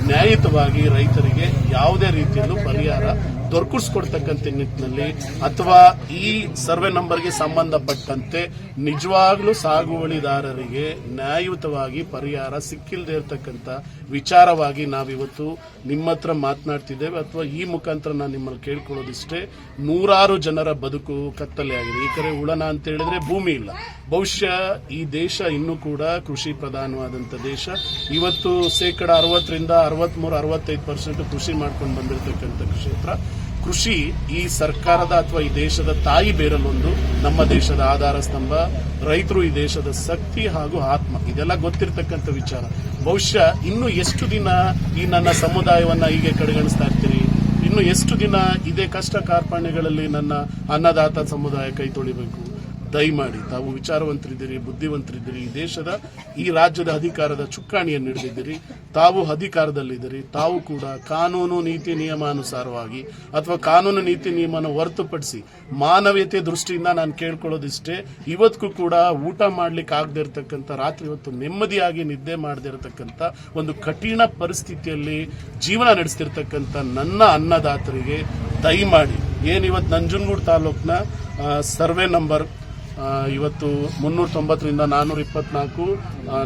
ನ್ಯಾಯಯುತವಾಗಿ ರೈತರಿಗೆ ಯಾವುದೇ ರೀತಿಯಲ್ಲೂ ಪರಿಹಾರ ದೊರಕಿಸ್ಕೊಡ್ತಕ್ಕಂಥ ನಿಟ್ಟಿನಲ್ಲಿ ಅಥವಾ ಈ ಸರ್ವೆ ನಂಬರ್ಗೆ ಸಂಬಂಧಪಟ್ಟಂತೆ ನಿಜವಾಗ್ಲೂ ಸಾಗುವಳಿದಾರರಿಗೆ ನ್ಯಾಯಯುತವಾಗಿ ಪರಿಹಾರ ಸಿಕ್ಕಿಲ್ಲದೆ ಇರತಕ್ಕಂಥ ವಿಚಾರವಾಗಿ ನಾವಿವತ್ತು ನಿಮ್ಮ ಹತ್ರ ಮಾತನಾಡ್ತಿದ್ದೇವೆ ಅಥವಾ ಈ ಮುಖಾಂತರ ನಾನು ನಿಮ್ಮಲ್ಲಿ ಕೇಳ್ಕೊಳ್ಳೋದಿಷ್ಟೇ, ನೂರಾರು ಜನರ ಬದುಕು ಕತ್ತಲೆ ಆಗಿದೆ. ಈ ಕಡೆ ಉಳನ ಅಂತ ಹೇಳಿದ್ರೆ ಭೂಮಿ ಇಲ್ಲ. ಬಹುಶಃ ಈ ದೇಶ ಇನ್ನೂ ಕೂಡ ಕೃಷಿ ಪ್ರಧಾನವಾದಂಥ ದೇಶ. ಇವತ್ತು ಶೇಕಡ ಅರವತ್ತರಿಂದ ಅರವತ್ಮೂರು, ಅರವತ್ತೈದು ಪರ್ಸೆಂಟ್ ಕೃಷಿ ಮಾಡ್ಕೊಂಡು ಬಂದಿರತಕ್ಕಂಥ ಕ್ಷೇತ್ರ. ಕೃಷಿ ಈ ಸರ್ಕಾರದ ಅಥವಾ ಈ ದೇಶದ ತಾಯಿ ಬೇರಲ್ಲೊಂದು, ನಮ್ಮ ದೇಶದ ಆಧಾರ ಸ್ತಂಭ, ರೈತರು ಈ ದೇಶದ ಶಕ್ತಿ ಹಾಗೂ ಆತ್ಮ, ಇದೆಲ್ಲ ಗೊತ್ತಿರತಕ್ಕಂಥ ವಿಚಾರ. ಬಹುಶಃ ಇನ್ನು ಎಷ್ಟು ದಿನ ಈ ನನ್ನ ಸಮುದಾಯವನ್ನ ಹೀಗೆ ಕಡೆಗಣಿಸ್ತಾ ಇರ್ತೀರಿ? ಇನ್ನು ಎಷ್ಟು ದಿನ ಇದೇ ಕಷ್ಟ ಕಾರ್ಪಣ್ಯಗಳಲ್ಲಿ ನನ್ನ ಅನ್ನದಾತ ಸಮುದಾಯ ಕೈ ತೊಳಿಬೇಕು? ದಯಮಾಡಿ, ತಾವು ವಿಚಾರವಂತರಿದ್ದೀರಿ, ಬುದ್ಧಿವಂತರಿದ್ದೀರಿ, ಈ ದೇಶದ, ಈ ರಾಜ್ಯದ ಅಧಿಕಾರದ ಚುಕ್ಕಾಣಿಯನ್ನು ಹಿಡಿದಿದ್ದೀರಿ. ತಾವು ಅಧಿಕಾರದಲ್ಲಿದ್ದೀರಿ, ತಾವು ಕೂಡ ಕಾನೂನು, ನೀತಿ, ನಿಯಮಾನುಸಾರವಾಗಿ ಅಥವಾ ಕಾನೂನು, ನೀತಿ ನಿಯಮನ ಹೊರತುಪಡಿಸಿ ಮಾನವೀಯತೆ ದೃಷ್ಟಿಯಿಂದ ನಾನು ಕೇಳ್ಕೊಳ್ಳೋದಿಷ್ಟೇ, ಇವತ್ತಿಗೂ ಕೂಡ ಊಟ ಮಾಡ್ಲಿಕ್ಕೆ ಆಗದೆ ಇರತಕ್ಕಂಥ, ರಾತ್ರಿ ಹೊತ್ತು ನೆಮ್ಮದಿಯಾಗಿ ನಿದ್ದೆ ಮಾಡದೇ ಇರತಕ್ಕಂಥ ಒಂದು ಕಠಿಣ ಪರಿಸ್ಥಿತಿಯಲ್ಲಿ ಜೀವನ ನಡೆಸ್ತಿರ್ತಕ್ಕಂಥ ನನ್ನ ಅನ್ನದಾತರಿಗೆ ದಯಮಾಡಿ, ಏನಿವತ್ತು ನಂಜನಗೂಡು ತಾಲೂಕಿನ ಸರ್ವೆ ನಂಬರ್ ಇವತ್ತು ಮುನ್ನೂರ ತೊಂಬತ್ತರಿಂದ ನಾನೂರ ಇಪ್ಪತ್ನಾಲ್ಕು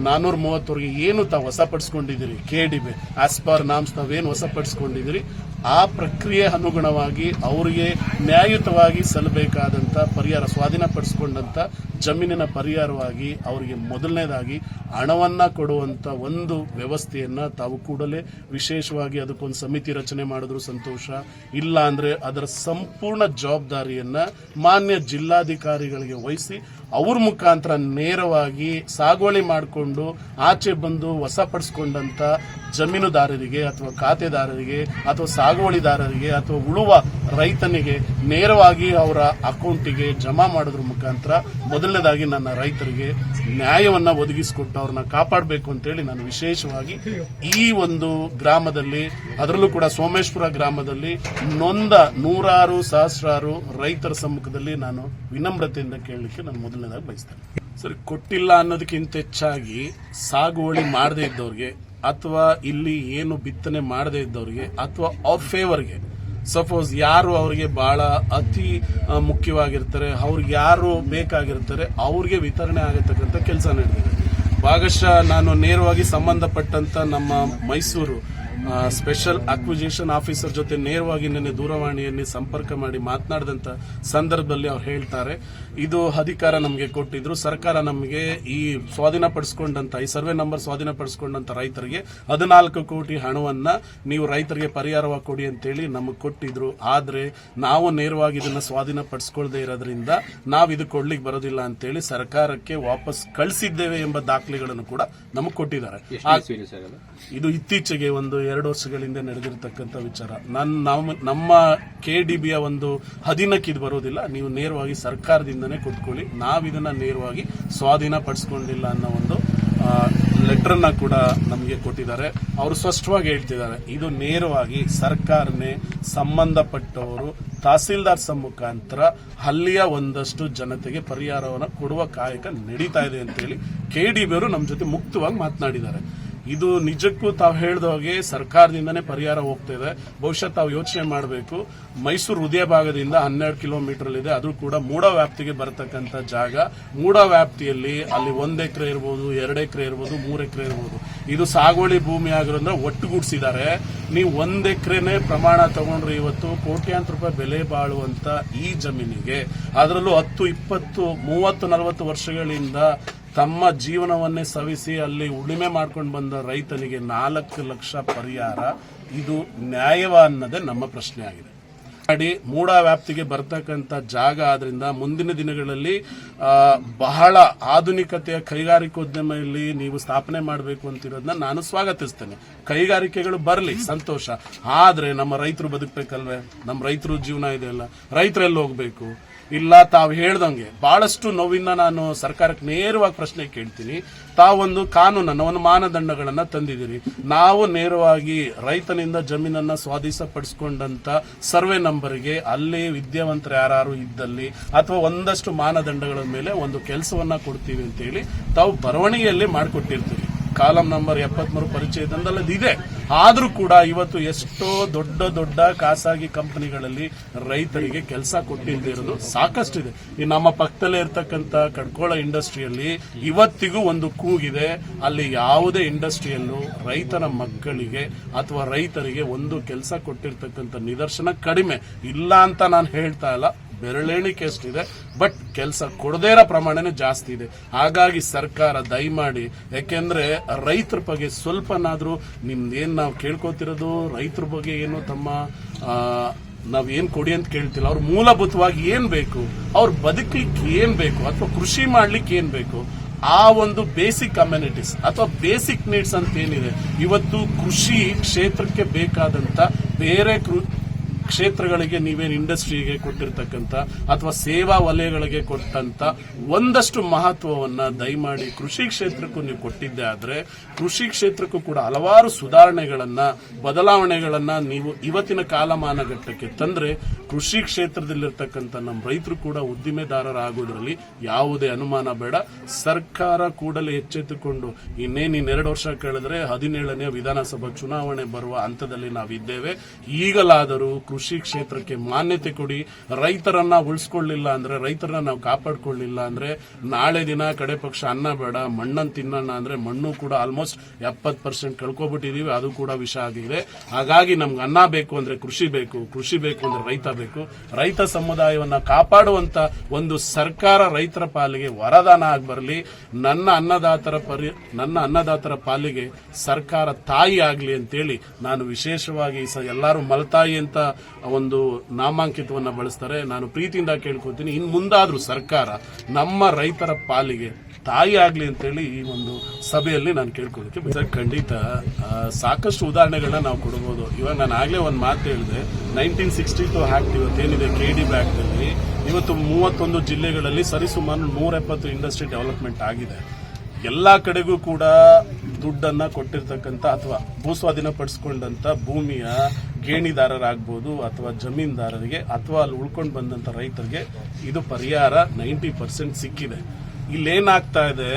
ನಾನೂರ ಮೂವತ್ತವರೆಗೆ ಏನು ತಾವು ಹೊಸಪಡಿಸ್ಕೊಂಡಿದ್ದೀರಿ K D B as per norms ತಾವೇನು ಹೊಸಪಡಿಸ್ಕೊಂಡಿದ್ದೀರಿ ಆ ಪ್ರಕ್ರಿಯೆ ಅನುಗುಣವಾಗಿ ಅವರಿಗೆ ನ್ಯಾಯಯುತವಾಗಿ ಸಲ್ಲಬೇಕಾದಂಥ ಪರಿಹಾರ ಸ್ವಾಧೀನಪಡಿಸ್ಕೊಂಡಂಥ ಜಮೀನಿನ ಪರಿಹಾರವಾಗಿ ಅವರಿಗೆ ಮೊದಲನೇದಾಗಿ ಹಣವನ್ನ ಕೊಡುವಂತ ಒಂದು ವ್ಯವಸ್ಥೆಯನ್ನ ತಾವು ಕೂಡಲೇ ವಿಶೇಷವಾಗಿ ಅದಕ್ಕೊಂದು ಸಮಿತಿ ರಚನೆ ಮಾಡಿದ್ರು ಸಂತೋಷ. ಇಲ್ಲ ಅಂದ್ರೆ ಅದರ ಸಂಪೂರ್ಣ ಜವಾಬ್ದಾರಿಯನ್ನ ಮಾನ್ಯ ಜಿಲ್ಲಾಧಿಕಾರಿಗಳಿಗೆ ವಹಿಸಿ ಅವ್ರ ಮುಖಾಂತರ ನೇರವಾಗಿ ಸಾಗುವಳಿ ಮಾಡಿಕೊಂಡು ಆಚೆ ಬಂದು ವಶಪಡಿಸ್ಕೊಂಡಂತ ಜಮೀನುದಾರರಿಗೆ ಅಥವಾ ಖಾತೆದಾರರಿಗೆ ಅಥವಾ ಸಾಗುವಳಿದಾರರಿಗೆ ಅಥವಾ ಉಳುವ ರೈತನಿಗೆ ನೇರವಾಗಿ ಅವರ ಅಕೌಂಟಿಗೆ ಜಮಾ ಮಾಡೋದ್ರ ಮುಖಾಂತರ ಮೊದಲನೇದಾಗಿ ನನ್ನ ರೈತರಿಗೆ ನ್ಯಾಯವನ್ನ ಒದಗಿಸಿಕೊಟ್ಟು ಅವ್ರನ್ನ ಕಾಪಾಡಬೇಕು ಅಂತೇಳಿ ನಾನು ವಿಶೇಷವಾಗಿ ಈ ಒಂದು ಗ್ರಾಮದಲ್ಲಿ, ಅದರಲ್ಲೂ ಕೂಡ ಸೋಮೇಶ್ವರ ಗ್ರಾಮದಲ್ಲಿ ನೊಂದ ನೂರಾರು ಸಹಸ್ರಾರು ರೈತರ ಸಮ್ಮುಖದಲ್ಲಿ ನಾನು ವಿನಮ್ರತೆಯಿಂದ ಕೇಳಲಿಕ್ಕೆ ನಾನು ಮೊದಲನೇದಾಗಿ ಬಯಸ್ತೇನೆ. ಸರಿ, ಕೊಟ್ಟಿಲ್ಲ ಅನ್ನೋದಕ್ಕಿಂತ ಹೆಚ್ಚಾಗಿ ಸಾಗುವಳಿ ಮಾಡದೇ ಇದ್ದವ್ರಿಗೆ ಅಥವಾ ಇಲ್ಲಿ ಏನು ಬಿತ್ತನೆ ಮಾಡದೇ ಇದ್ದವ್ರಿಗೆ ಅಥವಾ ಆಫ್ ಫೇವರ್ಗೆ ಸಪೋಸ್ ಯಾರು ಅವರಿಗೆ ಬಹಳ ಅತಿ ಮುಖ್ಯವಾಗಿರ್ತಾರೆ, ಅವ್ರಿಗೆ ಯಾರು ಬೇಕಾಗಿರ್ತಾರೆ, ಅವ್ರಿಗೆ ವಿತರಣೆ ಆಗತಕ್ಕಂಥ ಕೆಲಸ ನಡೆದಿದೆ ಭಾಗಶಃ ನಾನು ನೇರವಾಗಿ ಸಂಬಂಧಪಟ್ಟಂತ ನಮ್ಮ ಮೈಸೂರು ಸ್ಪೆಷಲ್ ಅಕ್ವಿಜಿಷನ್ ಆಫೀಸರ್ ಜೊತೆ ನೇರವಾಗಿ ನಿನ್ನೆ ದೂರವಾಣಿಯಲ್ಲಿ ಸಂಪರ್ಕ ಮಾಡಿ ಮಾತನಾಡಿದಂತ ಸಂದರ್ಭದಲ್ಲಿ ಅವ್ರು ಹೇಳ್ತಾರೆ. ಇದು ಅಧಿಕಾರ ನಮಗೆ ಕೊಟ್ಟಿದ್ರು. ಸರ್ಕಾರ ನಮಗೆ ಈ ಸ್ವಾಧೀನಪಡಿಸಿಕೊಂಡಂತ ಈ ಸರ್ವೆ ನಂಬರ್ ಸ್ವಾಧೀನಪಡಿಸಿಕೊಂಡಂತ ರೈತರಿಗೆ ಹದಿನಾಲ್ಕು ಕೋಟಿ ಹಣವನ್ನ ನೀವು ರೈತರಿಗೆ ಪರಿಹಾರವಾಗಿ ಕೊಡಿ ಅಂತೇಳಿ ನಮಗೆ ಕೊಟ್ಟಿದ್ರು. ಆದ್ರೆ ನಾವು ನೇರವಾಗಿ ಇದನ್ನ ಸ್ವಾಧೀನಪಡಿಸಿಕೊಳ್ಳದೆ ಇರೋದ್ರಿಂದ ನಾವು ಇದು ಕೊಡ್ಲಿಕ್ಕೆ ಬರೋದಿಲ್ಲ ಅಂತೇಳಿ ಸರ್ಕಾರಕ್ಕೆ ವಾಪಸ್ ಕಳಿಸಿದ್ದೇವೆ ಎಂಬ ದಾಖಲೆಗಳನ್ನು ಕೂಡ ನಮಗೆ ಕೊಟ್ಟಿದ್ದಾರೆ. ಇದು ಇತ್ತೀಚೆಗೆ ಒಂದು ಎರಡು ವರ್ಷಗಳಿಂದ ನಡೆದಿರತಕ್ಕಂತ ವಿಚಾರ. ನನ್ನ ನಮ್ಮ ನಮ್ಮ ಕೆ ಡಿ ಬಿಯ ಒಂದು ಅಧೀನಕ್ಕೆ ಇದು ಬರೋದಿಲ್ಲ. ನೀವು ನೇರವಾಗಿ ಸರ್ಕಾರದಿಂದನೇ ಕೊಟ್ಕೊಳ್ಳಿ. ನಾವಿದನ್ನು ನೇರವಾಗಿ ಸ್ವಾಧೀನ ಪಡಿಸ್ಕೊಂಡಿಲ್ಲ ಅನ್ನೋ ಒಂದು ಲೆಟ್ರನ್ನ ಕೂಡ ನಮಗೆ ಕೊಟ್ಟಿದ್ದಾರೆ. ಅವರು ಸ್ಪಷ್ಟವಾಗಿ ಹೇಳ್ತಿದ್ದಾರೆ. ಇದು ನೇರವಾಗಿ ಸರ್ಕಾರನೇ ಸಂಬಂಧಪಟ್ಟವರು ತಹಸೀಲ್ದಾರ್ ಮುಖಾಂತರ ಅಲ್ಲಿಯ ಒಂದಷ್ಟು ಜನತೆಗೆ ಪರಿಹಾರವನ್ನು ಕೊಡುವ ಕಾಯಕ ನಡೀತಾ ಇದೆ ಅಂತೇಳಿ ಕೆ ಡಿ ಬಿ ಅವರು ನಮ್ಮ ಜೊತೆ ಮುಕ್ತವಾಗಿ ಮಾತನಾಡಿದ್ದಾರೆ. ಇದು ನಿಜಕ್ಕೂ ತಾವು ಹೇಳಿದ ಹಾಗೆ ಸರ್ಕಾರದಿಂದನೇ ಪರಿಹಾರ ಹೋಗ್ತಾ ಇದೆ. ಬಹುಶಃ ತಾವು ಯೋಚನೆ ಮಾಡಬೇಕು. ಮೈಸೂರು ಹೃದಯ ಭಾಗದಿಂದ ಹನ್ನೆರಡು ಕಿಲೋಮೀಟರ್ ಇದೆ ಅದು ಕೂಡ ಮೂಡ ವ್ಯಾಪ್ತಿಗೆ ಬರತಕ್ಕಂತ ಜಾಗ. ಮೂಡ ವ್ಯಾಪ್ತಿಯಲ್ಲಿ ಅಲ್ಲಿ ಒಂದ್ ಎಕರೆ ಇರ್ಬೋದು, ಎರಡು ಎಕರೆ ಇರ್ಬೋದು, ಮೂರು ಎಕರೆ ಇರ್ಬೋದು. ಇದು ಸಾಗುವಳಿ ಭೂಮಿ ಆಗಿರೋದ್ರೆ ಒಟ್ಟುಗೂಡಿಸಿದ್ದಾರೆ. ನೀವು ಒಂದ್ ಎಕರೆನೇ ಪ್ರಮಾಣ ತಗೊಂಡ್ರೆ ಇವತ್ತು ಕೋಟ್ಯಾಂತರ ರೂಪಾಯಿ ಬೆಲೆ ಬಾಳುವಂತ ಈ ಜಮೀನಿಗೆ. ಅದರಲ್ಲೂ ಹತ್ತು, ಇಪ್ಪತ್ತು, ಮೂವತ್ತು, ನಲವತ್ತು ವರ್ಷಗಳಿಂದ ತಮ್ಮ ಜೀವನವನ್ನೇ ಸವಿಸಿ ಅಲ್ಲಿ ಉಳಿಮೆ ಮಾಡ್ಕೊಂಡು ಬಂದ ರೈತನಿಗೆ ನಾಲ್ಕು ಲಕ್ಷ ಪರಿಹಾರ. ಇದು ನ್ಯಾಯವ ಅನ್ನೋದೇ ನಮ್ಮ ಪ್ರಶ್ನೆ ಆಗಿದೆ. ಮಾಡಿ ಮೂಡ ವ್ಯಾಪ್ತಿಗೆ ಬರ್ತಕ್ಕಂಥ ಜಾಗ ಆದ್ರಿಂದ ಮುಂದಿನ ದಿನಗಳಲ್ಲಿ ಬಹಳ ಆಧುನಿಕತೆಯ ಕೈಗಾರಿಕೋದ್ಯಮದಲ್ಲಿ ನೀವು ಸ್ಥಾಪನೆ ಮಾಡಬೇಕು ಅಂತಿರೋದನ್ನ ನಾನು ಸ್ವಾಗತಿಸ್ತೇನೆ. ಕೈಗಾರಿಕೆಗಳು ಬರಲಿ, ಸಂತೋಷ. ಆದರೆ ನಮ್ಮ ರೈತರು ಬದುಕಬೇಕಲ್ವೇ? ನಮ್ಮ ರೈತರು ಜೀವನ ಇದೆಯಲ್ಲ. ರೈತರೆಲ್ಲ ಹೋಗ್ಬೇಕು? ಇಲ್ಲ, ತಾವು ಹೇಳ್ದಂಗೆ. ಬಹಳಷ್ಟು ನೋವಿನ ನಾನು ಸರ್ಕಾರಕ್ಕೆ ನೇರವಾಗಿ ಪ್ರಶ್ನೆ ಕೇಳ್ತೀನಿ. ತಾವೊಂದು ಕಾನೂನನ್ನು, ಒಂದು ಮಾನದಂಡಗಳನ್ನು ತಂದಿದ್ದೀರಿ. ನಾವು ನೇರವಾಗಿ ರೈತನಿಂದ ಜಮೀನನ್ನ ಸ್ವಾಧೀನಪಡಿಸಿಕೊಂಡಂತ ಸರ್ವೆ ನಂಬರ್ಗೆ ಅಲ್ಲಿ ವಿದ್ಯಾವಂತರು ಯಾರು ಇದ್ದಲ್ಲಿ ಅಥವಾ ಒಂದಷ್ಟು ಮಾನದಂಡಗಳ ಮೇಲೆ ಒಂದು ಕೆಲಸವನ್ನ ಕೊಡ್ತೀವಿ ಅಂತ ಹೇಳಿ ತಾವು ಬರವಣಿಗೆಯಲ್ಲಿ ಮಾಡಿಕೊಟ್ಟಿರ್ತೀರಿ. ಕಾಲಂ ನಂಬರ್ ಎಪ್ಪತ್ಮೂರು ಪರಿಚಯದಿಂದಲ್ಲ ಇದೆ ಆದ್ರೂ ಕೂಡ ಇವತ್ತು ಎಷ್ಟೋ ದೊಡ್ಡ ದೊಡ್ಡ ಖಾಸಗಿ ಕಂಪನಿಗಳಲ್ಲಿ ರೈತರಿಗೆ ಕೆಲಸ ಕೊಟ್ಟಿಲ್ಲದೆ ಇರೋದು ಸಾಕಷ್ಟಿದೆ. ಈ ನಮ್ಮ ಪಕ್ಕದಲ್ಲೇ ಇರತಕ್ಕಂತ ಕಡ್ಕೋಳ ಇಂಡಸ್ಟ್ರಿಯಲ್ಲಿ ಇವತ್ತಿಗೂ ಒಂದು ಕೂಗಿದೆ. ಅಲ್ಲಿ ಯಾವುದೇ ಇಂಡಸ್ಟ್ರಿಯಲ್ಲೂ ರೈತನ ಮಕ್ಕಳಿಗೆ ಅಥವಾ ರೈತರಿಗೆ ಒಂದು ಕೆಲಸ ಕೊಟ್ಟಿರ್ತಕ್ಕಂಥ ನಿದರ್ಶನ ಕಡಿಮೆ. ಇಲ್ಲ ಅಂತ ನಾನು ಹೇಳ್ತಾ ಇಲ್ಲ. ಬೆರಳೆಣಿಕೆ ಅಷ್ಟಿದೆ ಬಟ್ ಕೆಲಸ ಕೊಡದೇ ಇರೋ ಪ್ರಮಾಣನೇ ಜಾಸ್ತಿ ಇದೆ. ಹಾಗಾಗಿ ಸರ್ಕಾರ ದಯಮಾಡಿ, ಯಾಕೆಂದ್ರೆ ರೈತರ ಬಗ್ಗೆ ಸ್ವಲ್ಪನಾದ್ರೂ ಏನು ನಾವು ಕೇಳ್ಕೊತಿರೋದು, ರೈತರ ಬಗ್ಗೆ ಏನು ತಮ್ಮ ನಾವು ಏನು ಕೊಡಿ ಅಂತ ಕೇಳ್ತಿಲ್ಲ. ಅವ್ರ ಮೂಲಭೂತವಾಗಿ ಏನ್ ಬೇಕು, ಅವ್ರು ಬದುಕಲಿಕ್ಕೆ ಏನ್ ಬೇಕು, ಅಥವಾ ಕೃಷಿ ಮಾಡ್ಲಿಕ್ಕೆ ಏನ್ ಬೇಕು, ಆ ಒಂದು ಬೇಸಿಕ್ ಕಮ್ಯುನಿಟೀಸ್ ಅಥವಾ ಬೇಸಿಕ್ ನೀಡ್ಸ್ ಅಂತ ಏನಿದೆ. ಇವತ್ತು ಕೃಷಿ ಕ್ಷೇತ್ರಕ್ಕೆ ಬೇಕಾದಂತ ಬೇರೆ ಕ್ಷೇತ್ರಗಳಿಗೆ ನೀವೇನು ಇಂಡಸ್ಟ್ರಿಗೆ ಕೊಟ್ಟಿರ್ತಕ್ಕಂಥ ಅಥವಾ ಸೇವಾ ವಲಯಗಳಿಗೆ ಕೊಟ್ಟಂತ ಒಂದಷ್ಟು ಮಹತ್ವವನ್ನ ದಯಮಾಡಿ ಕೃಷಿ ಕ್ಷೇತ್ರಕ್ಕೂ ನೀವು ಕೊಟ್ಟಿದ್ದೆ ಆದ್ರೆ ಕೃಷಿ ಕ್ಷೇತ್ರಕ್ಕೂ ಕೂಡ ಹಲವಾರು ಸುಧಾರಣೆಗಳನ್ನ, ಬದಲಾವಣೆಗಳನ್ನ ನೀವು ಇವತ್ತಿನ ಕಾಲಮಾನಘಟ್ಟಕ್ಕೆ ತಂದ್ರೆ ಕೃಷಿ ಕ್ಷೇತ್ರದಲ್ಲಿರ್ತಕ್ಕಂಥ ನಮ್ಮ ರೈತರು ಕೂಡ ಉದ್ದಿಮೆದಾರರಾಗುವುದರಲ್ಲಿ ಯಾವುದೇ ಅನುಮಾನ ಬೇಡ. ಸರ್ಕಾರ ಕೂಡಲೇ ಎಚ್ಚೆತ್ತುಕೊಂಡು ಇನ್ನೇನು ಇನ್ನೆರಡು ವರ್ಷ ಕೇಳಿದ್ರೆ ಹದಿನೇಳನೇ ವಿಧಾನಸಭಾ ಚುನಾವಣೆ ಬರುವ ಹಂತದಲ್ಲಿ ನಾವಿದ್ದೇವೆ. ಈಗಲಾದರೂ ಕ್ಷೇತ್ರಕ್ಕೆ ಮಾನ್ಯತೆ ಕೊಡಿ. ರೈತರನ್ನ ಉಳಿಸ್ಕೊಳ್ಳಿಲ್ಲ ಅಂದ್ರೆ ರೈತರನ್ನ ನಾವು ಕಾಪಾಡ್ಕೊಳ್ಳಿಲ್ಲ ಅಂದ್ರೆ ನಾಳೆ ದಿನ ಕಡೆ ಪಕ್ಷ ಅನ್ನ ಬೇಡ ಮಣ್ಣನ್ನು ತಿನ್ನೋಣ ಅಂದ್ರೆ ಮಣ್ಣು ಕೂಡ ಆಲ್ಮೋಸ್ಟ್ ಎಪ್ಪತ್ ಪರ್ಸೆಂಟ್ ಕಳ್ಕೊಬಿಟ್ಟಿದೀವಿ, ಅದು ಕೂಡ ವಿಷ ಆಗಿದೆ. ಹಾಗಾಗಿ ನಮ್ಗೆ ಅನ್ನ ಬೇಕು ಅಂದ್ರೆ ಕೃಷಿ ಬೇಕು ಕೃಷಿ ಬೇಕು ಅಂದ್ರೆ ರೈತ ಬೇಕು. ರೈತ ಸಮುದಾಯವನ್ನ ಕಾಪಾಡುವಂತ ಒಂದು ಸರ್ಕಾರ ರೈತರ ಪಾಲಿಗೆ ವರದಾನ ಆಗಿ ಬರಲಿ. ನನ್ನ ಅನ್ನದಾತರ ಪರಿ, ನನ್ನ ಅನ್ನದಾತರ ಪಾಲಿಗೆ ಸರ್ಕಾರ ತಾಯಿ ಆಗ್ಲಿ ಅಂತೇಳಿ ನಾನು ವಿಶೇಷವಾಗಿ ಎಲ್ಲರೂ ಮಲತಾಯಿ ಅಂತ ಒಂದು ನಾಮಾಂಕಿತವನ್ನು ಬಳಸ್ತಾರೆ. ನಾನು ಪ್ರೀತಿಯಿಂದ ಕೇಳ್ಕೊತೀನಿ ಇನ್ನು ಮುಂದಾದರೂ ಸರ್ಕಾರ ನಮ್ಮ ರೈತರ ಪಾಲಿಗೆ ತಾಯಿ ಆಗಲಿ ಅಂತೇಳಿ ಈ ಒಂದು ಸಭೆಯಲ್ಲಿ ನಾನು ಕೇಳ್ಕೊಳ್ಳಿಕ್ಕೆ ಸರ್, ಖಂಡಿತ ಸಾಕಷ್ಟು ಉದಾಹರಣೆಗಳನ್ನ ನಾವು ಕೊಡಬಹುದು ಇವಾಗ ನಾನು ಆಗ್ಲೇ ಒಂದು ಮಾತು ಹೇಳಿದೆ. ನೈನ್ಟೀನ್ ಸಿಕ್ಸ್ಟಿ ಟು ಆಕ್ಟ್ ಇವತ್ತೇನಿದೆ ಕೆ ಡಿ ಬ್ಯಾಕ್ನಲ್ಲಿ ಇವತ್ತು ಮೂವತ್ತೊಂದು ಜಿಲ್ಲೆಗಳಲ್ಲಿ ಸರಿಸುಮಾರು ನೂರ ಎಪ್ಪತ್ತು ಇಂಡಸ್ಟ್ರಿ ಡೆವಲಪ್ಮೆಂಟ್ ಆಗಿದೆ. ಎಲ್ಲಾ ಕಡೆಗೂ ಕೂಡ ದುಡ್ಡನ್ನ ಕೊಟ್ಟಿರ್ತಕ್ಕಂಥ ಅಥವಾ ಭೂಸ್ವಾಧೀನ ಪಡಿಸ್ಕೊಂಡಂತ ಭೂಮಿಯ ಗೇಣಿದಾರರಾಗ್ಬೋದು ಅಥವಾ ಜಮೀನ್ದಾರರಿಗೆ ಅಥವಾ ಅಲ್ಲಿ ಉಳ್ಕೊಂಡು ಬಂದಂತ ರೈತರಿಗೆ ಇದು ಪರಿಹಾರ ನೈಂಟಿ ಪರ್ಸೆಂಟ್ ಸಿಕ್ಕಿದೆ. ಇಲ್ಲೇನಾಗ್ತಾ ಇದೆ,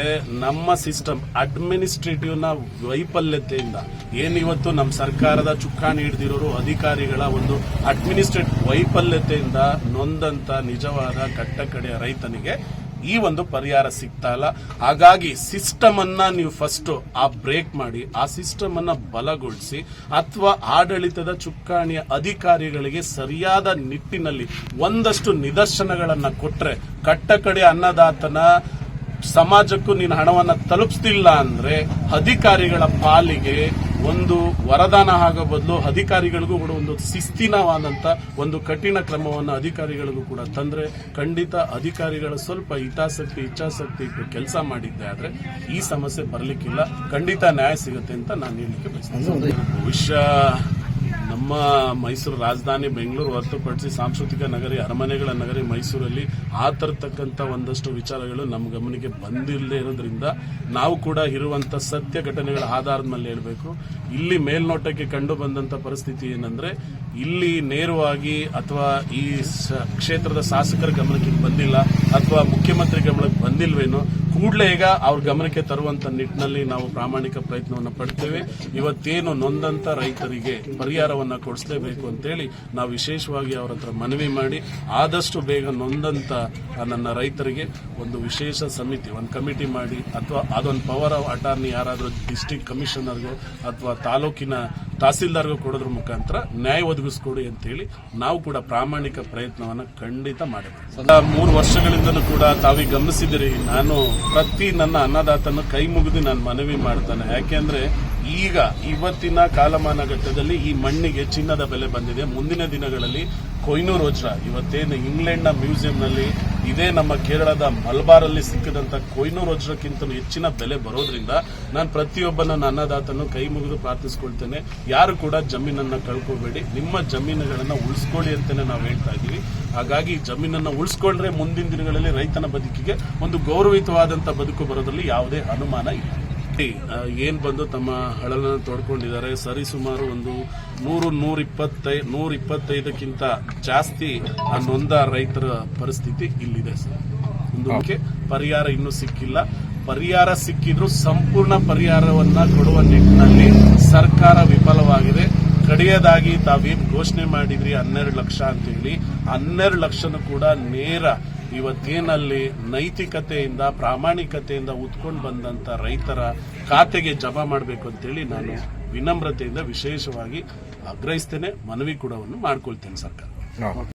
ನಮ್ಮ ಸಿಸ್ಟಮ್ ಅಡ್ಮಿನಿಸ್ಟ್ರೇಟಿವ್ನ ವೈಫಲ್ಯತೆಯಿಂದ ಏನಿವತ್ತು ನಮ್ಮ ಸರ್ಕಾರದ ಚುಕ್ಕಾಣಿ ಹಿಡಿದಿರೋರು ಅಧಿಕಾರಿಗಳ ಒಂದು ಅಡ್ಮಿನಿಸ್ಟ್ರೇಟಿವ್ ವೈಫಲ್ಯತೆಯಿಂದ ನೊಂದಂತ ನಿಜವಾದ ಕಟ್ಟಕಡೆಯ ರೈತನಿಗೆ ಈ ಒಂದು ಪರಿಹಾರ ಸಿಗ್ತಾ ಇಲ್ಲ. ಹಾಗಾಗಿ ಸಿಸ್ಟಮ್ ಅನ್ನ ನೀವು ಫಸ್ಟ್ ಆ ಬ್ರೇಕ್ ಮಾಡಿ, ಆ ಸಿಸ್ಟಮ್ ಅನ್ನ ಬಲಗೊಳಿಸಿ, ಅಥವಾ ಆಡಳಿತದ ಚುಕ್ಕಾಣಿಯ ಅಧಿಕಾರಿಗಳಿಗೆ ಸರಿಯಾದ ನಿಟ್ಟಿನಲ್ಲಿ ಒಂದಷ್ಟು ನಿದರ್ಶನಗಳನ್ನ ಕೊಟ್ರೆ ಕಟ್ಟಕಡೆ ಅನ್ನದಾತನ ಸಮಾಜಕ್ಕೂ ನೀನು ಹಣವನ್ನು ತಲುಪಿಸ್ತಿಲ್ಲ ಅಂದ್ರೆ ಅಧಿಕಾರಿಗಳ ಪಾಲಿಗೆ ಒಂದು ವರದಾನ ಆಗೋ ಬದಲು ಅಧಿಕಾರಿಗಳಿಗೂ ಕೂಡ ಒಂದು ಶಿಸ್ತಿನವಾದಂತ ಒಂದು ಕಠಿಣ ಕ್ರಮವನ್ನು ಅಧಿಕಾರಿಗಳಿಗೂ ಕೂಡ ತಂದ್ರೆ ಖಂಡಿತ ಅಧಿಕಾರಿಗಳ ಸ್ವಲ್ಪ ಹಿತಾಸಕ್ತಿ ಇಚ್ಛಾಸಕ್ತಿ ಇಟ್ಟು ಕೆಲಸ ಮಾಡಿದ್ದೆ ಆದ್ರೆ ಈ ಸಮಸ್ಯೆ ಬರಲಿಕ್ಕಿಲ್ಲ. ಖಂಡಿತ ನ್ಯಾಯ ಸಿಗುತ್ತೆ ಅಂತ ನಾನು ಹೇಳಲಿಕ್ಕೆ ಬಯಸ್ತೇನೆ. ಬಹುಶಃ ನಮ್ಮ ಮೈಸೂರು ರಾಜಧಾನಿ ಬೆಂಗಳೂರು ಹೊರತುಪಡಿಸಿ ಸಾಂಸ್ಕೃತಿಕ ನಗರಿ, ಅರಮನೆಗಳ ನಗರಿ ಮೈಸೂರಲ್ಲಿ ಆ ತರತಕ್ಕಂಥ ಒಂದಷ್ಟು ವಿಚಾರಗಳು ನಮ್ಮ ಗಮನಕ್ಕೆ ಬಂದಿಲ್ಲದೆ ಇರೋದ್ರಿಂದ ನಾವು ಕೂಡ ಇರುವಂತ ಸತ್ಯ ಘಟನೆಗಳ ಆಧಾರದ ಮೇಲೆ ಹೇಳಬೇಕು. ಇಲ್ಲಿ ಮೇಲ್ನೋಟಕ್ಕೆ ಕಂಡು ಬಂದಂತ ಪರಿಸ್ಥಿತಿ ಏನಂದ್ರೆ, ಇಲ್ಲಿ ನೇರವಾಗಿ ಅಥವಾ ಈ ಕ್ಷೇತ್ರದ ಶಾಸಕರ ಗಮನಕ್ಕೆ ಬಂದಿಲ್ಲ, ಅಥವಾ ಮುಖ್ಯಮಂತ್ರಿ ಗಮನಕ್ಕೆ ಬಂದಿಲ್ವೇನೋ ಕೂಡಲೇ ಈಗ ಅವ್ರ ಗಮನಕ್ಕೆ ತರುವಂತ ನಿಟ್ಟಿನಲ್ಲಿ ನಾವು ಪ್ರಾಮಾಣಿಕ ಪ್ರಯತ್ನವನ್ನು ಪಡ್ತೇವೆ. ಇವತ್ತೇನು ನೊಂದಂತ ರೈತರಿಗೆ ಪರಿಹಾರವನ್ನ ಕೊಡಿಸಲೇಬೇಕು ಅಂತೇಳಿ ನಾವು ವಿಶೇಷವಾಗಿ ಅವರ ಹತ್ರ ಮನವಿ ಮಾಡಿ ಆದಷ್ಟು ಬೇಗ ನೊಂದಂತ ನನ್ನ ರೈತರಿಗೆ ಒಂದು ವಿಶೇಷ ಸಮಿತಿ, ಒಂದು ಕಮಿಟಿ ಮಾಡಿ ಅಥವಾ ಅದೊಂದು ಪವರ್ ಆಫ್ ಅಟಾರ್ನಿ ಯಾರಾದರೂ ಡಿಸ್ಟಿಕ್ ಕಮಿಷನರ್ಗೂ ಅಥವಾ ತಾಲೂಕಿನ ತಹಸೀಲ್ದಾರ್ಗೂ ಕೊಡೋದ್ರ ಮುಖಾಂತರ ನ್ಯಾಯ ಒದಗಿಸ್ಕೊಡಿ ಅಂತೇಳಿ ನಾವು ಕೂಡ ಪ್ರಾಮಾಣಿಕ ಪ್ರಯತ್ನವನ್ನು ಖಂಡಿತ ಮಾಡಬೇಕು. ಮೂರು ವರ್ಷಗಳಿಂದಲೂ ಕೂಡ ತಾವೀಗ ಗಮನಿಸಿದಿರಿ ನಾನು ಪ್ರತಿ ನನ್ನ ಅನ್ನದಾತನ ಕೈ ಮುಗಿದು ನಾನು ಮನವಿ ಮಾಡ್ತಾನೆ. ಯಾಕೆಂದ್ರೆ ಈಗ ಇವತ್ತಿನ ಕಾಲಮಾನ ಘಟ್ಟದಲ್ಲಿ ಈ ಮಣ್ಣಿಗೆ ಚಿನ್ನದ ಬೆಲೆ ಬಂದಿದೆ. ಮುಂದಿನ ದಿನಗಳಲ್ಲಿ ಕೊಯ್ನೂರು ವಜ್ರ. ಇವತ್ತೇನು ಇಂಗ್ಲೆಂಡ್ನ ಮ್ಯೂಸಿಯಂನಲ್ಲಿ ಇದೇ ನಮ್ಮ ಕೇರಳದ ಮಲ್ಬಾರಲ್ಲಿ ಸಿಕ್ಕಿದಂತ ಕೊಯ್ನೂರು ವಜ್ರಕ್ಕಿಂತಲೂ ಹೆಚ್ಚಿನ ಬೆಲೆ ಬರೋದ್ರಿಂದ ನಾನು ಪ್ರತಿಯೊಬ್ಬ ನನ್ನ ಅನ್ನದಾತನು ಕೈ ಮುಗಿದು ಪ್ರಾರ್ಥಿಸ್ಕೊಳ್ತೇನೆ. ಯಾರು ಕೂಡ ಜಮೀನನ್ನ ಕಳ್ಕೊಬೇಡಿ. ನಿಮ್ಮ ಜಮೀನುಗಳನ್ನ ಉಳಿಸ್ಕೊಳ್ಳಿ ಅಂತಲೇ ನಾವು ಹೇಳ್ತಾ ಇದ್ದೀವಿ. ಹಾಗಾಗಿ ಜಮೀನನ್ನ ಉಳಿಸ್ಕೊಂಡ್ರೆ ಮುಂದಿನ ದಿನಗಳಲ್ಲಿ ರೈತನ ಬದುಕಿಗೆ ಒಂದು ಗೌರವಿತವಾದಂತ ಬದುಕು ಬರೋದ್ರಲ್ಲಿ ಯಾವುದೇ ಅನುಮಾನ ಇಲ್ಲ. ಏನ್ ಬಂದು ತಮ್ಮ ಹಳಲನ್ನು ತೋಡ್ಕೊಂಡಿದ್ದಾರೆ? ಸರಿ ಸುಮಾರು ಒಂದು ನೂರು ನೂರ ಇಪ್ಪತ್ತೈ ನೂರ ಇಪ್ಪತ್ತೈದಕ್ಕಿಂತ ಜಾಸ್ತಿ ಆ ನೊಂದ ರೈತರ ಪರಿಸ್ಥಿತಿ ಇಲ್ಲಿದೆ ಸರ್. ಒಂದು ಪರಿಹಾರ ಇನ್ನೂ ಸಿಕ್ಕಿಲ್ಲ. ಪರಿಹಾರ ಸಿಕ್ಕಿದ್ರು ಸಂಪೂರ್ಣ ಪರಿಹಾರವನ್ನ ಕೊಡುವ ನಿಟ್ಟಿನಲ್ಲಿ ಸರ್ಕಾರ ವಿಫಲವಾಗಿದೆ. ಕಡೆಯದಾಗಿ ತಾವೇನು ಘೋಷಣೆ ಮಾಡಿದ್ರಿ ಹನ್ನೆರಡು ಲಕ್ಷ ಅಂತ ಹೇಳಿ ಹನ್ನೆರಡು ಲಕ್ಷನೂ ಕೂಡ ನೇರ ಇವತ್ತೇನಲ್ಲಿ ನೈತಿಕತೆಯಿಂದ, ಪ್ರಾಮಾಣಿಕತೆಯಿಂದ ಉತ್ಕೊಂಡು ಬಂದಂತ ರೈತರ ಖಾತೆಗೆ ಜಮಾ ಮಾಡಬೇಕು ಅಂತೇಳಿ ನಾನು ವಿನಮ್ರತೆಯಿಂದ ವಿಶೇಷವಾಗಿ ಆಗ್ರಹಿಸ್ತೇನೆ. ಮನವಿ ಕೂಡವನ್ನು ಮಾಡ್ಕೊಳ್ತೇನೆ ಸರ್ಕಾರ.